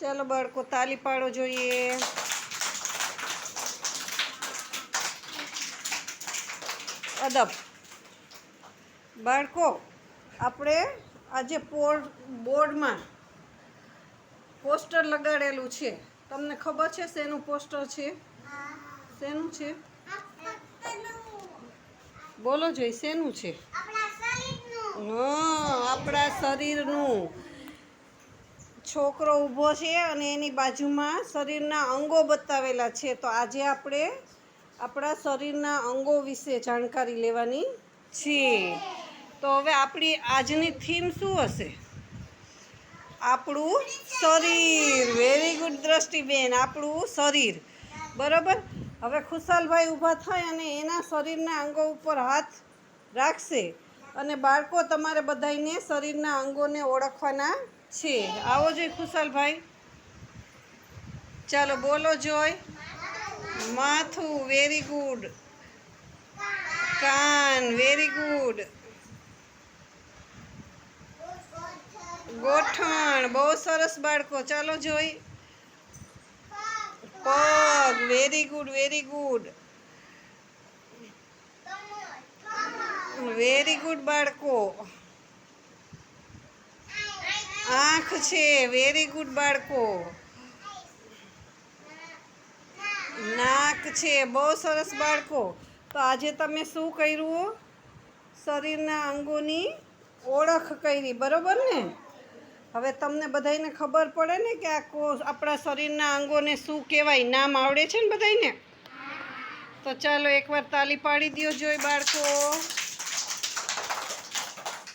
ચાલો બાળકો તાલી પાડો જોઈએ. અદબ. બાળકો આપણે આજે બોર્ડમાં પોસ્ટર લગાડેલું છે. તમને ખબર છે શેનું પોસ્ટર છે? શેનું છે? બોલો જોઈ શેનું છે? હા આપણા શરીરનું. છોકરો ઊભો છે અને એની બાજુમાં શરીરના અંગો બતાવેલા છે. તો આજે આપણે આપણા શરીરના અંગો વિશે જાણકારી લેવાની છે તો હવે આપણી આજની થીમ શું હશે? આપણું શરીર. વેરી ગુડ દ્રષ્ટિબેન. આપણું શરીર. બરાબર? હવે ખુશાલભાઈ ઊભા થાય અને એના શરીરના અંગો ઉપર હાથ રાખશે. અને બાળકો તમારે બધાને શરીરના અંગોને ઓળખવાના છે. આવો જોઈ ખુશાલભાઈ. ચાલો બોલો જોય માથું વેરી ગુડ કાન વેરી ગુડ ગોઠણ, બહુ સરસ બાળકો. ચાલો જોઈ. પગ very good very good very good બાળકો. આંખ છે વેરી ગુડ બાળકો. નાક છે, બહુ સરસ બાળકો. તો આજે તમે શું કર્યું? શરીરના અંગોની ઓળખ કરી, બરોબર ને? હવે તમને બધાને ખબર પડે ને કે આ કો, આપણા શરીરના અંગોને શું કહેવાય? નામ આવડે છે ને બધાને તો ચાલો એકવાર તાલી પાડી દ્યો જોઈ બાળકો.